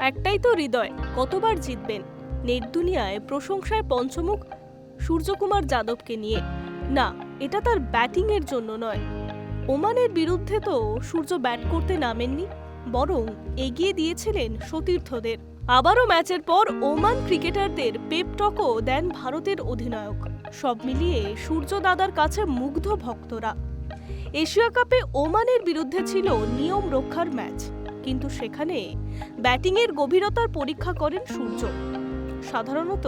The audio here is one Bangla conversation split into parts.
একটাই তো হৃদয়, কতবার জিতবেন? নেট দুনিয়ায় প্রশংসায় পঞ্চমুখ সূর্যকুমার যাদবকে নিয়ে। না, এটা তার ব্যাটিংয়ের জন্য নয়। ওমানের বিরুদ্ধে তো সূর্য ব্যাট করতে নামেননি, বরং এগিয়ে দিয়েছিলেন সতীর্থদের। আবারও ম্যাচের পর ওমান ক্রিকেটারদের পেপটকও দেন ভারতের অধিনায়ক। সব মিলিয়ে সূর্য দাদার কাছে মুগ্ধ ভক্তরা। এশিয়া কাপে ওমানের বিরুদ্ধে ছিল নিয়ম রক্ষার ম্যাচ। কিন্তু সেখানে ব্যাটিংয়ের গভীরতার পরীক্ষা করেন সূর্য। সাধারণত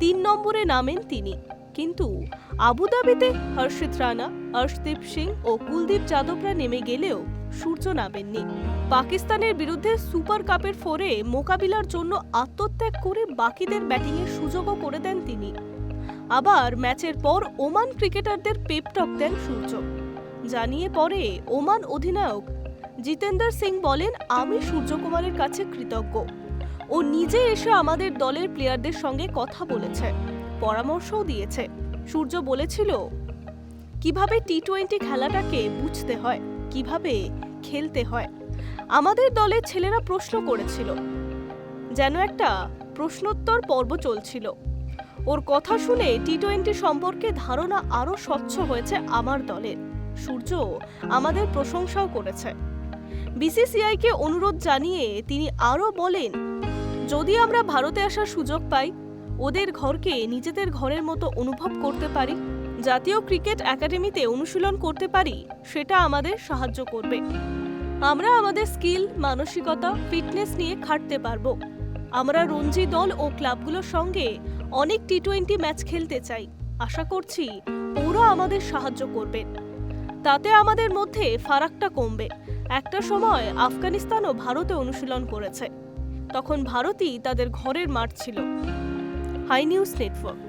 তিন নম্বরে নামেন তিনি। কিন্তু আবুধাবিতে হর্ষিত রানা, হর্ষদীপ সিং ও কুলদীপ যাদবরা নেমে গেলেও সূর্য নামেননি। পাকিস্তানের বিরুদ্ধে সুপার কাপের ফোরে মোকাবিলার জন্য আত্মত্যাগ করে বাকিদের ব্যাটিংয়ের সুযোগও করে দেন তিনি। আবার ম্যাচের পর ওমান ক্রিকেটারদের পেপটক দেন সূর্য। জানিয়ে পরে ওমান অধিনায়ক জিতেন্দ্র সিং বলেন, আমি সূর্যকুমারের কাছে কৃতজ্ঞ। ও নিজে এসে আমাদের দলের প্লেয়ারদের সঙ্গে কথা বলেছে, পরামর্শও দিয়েছে। সূর্য বলেছিল, কীভাবে টি টোয়েন্টি খেলাটাকে বুঝতে হয়, কীভাবে খেলতে হয়? আমাদের দলের ছেলেরা প্রশ্ন করেছিল, যেন একটা প্রশ্নোত্তর পর্ব চলছিল। ওর কথা শুনে টি টোয়েন্টি সম্পর্কে ধারণা আরও স্বচ্ছ হয়েছে আমার দলের। সূর্য আমাদের প্রশংসাও করেছে। বিসিসিআইকে অনুরোধ জানিয়ে তিনি আরও বলেন, যদি আমরা ভারতে আসার সুযোগ পাই, ওদের ঘরকে নিজেদের ঘরের মতো অনুভব করতে পারি, জাতীয় ক্রিকেট একাডেমিতে অনুশীলন করতে পারি, সেটা আমাদের সাহায্য করবে। আমরা আমাদের স্কিল, মানসিকতা, ফিটনেস নিয়ে খাটতে পারব। আমরা রঞ্জি দল ও ক্লাবগুলোর সঙ্গে অনেক টি টোয়েন্টি ম্যাচ খেলতে চাই। আশা করছি ওরা আমাদের সাহায্য করবেন। তাতে আমাদের মধ্যে ফারাকটা কমবে। একটা সময় আফগানিস্তানও ভারতে অনুশীলন করেছে। তখন ভারতই তাদের ঘরের মাঠ ছিল। Hi news network.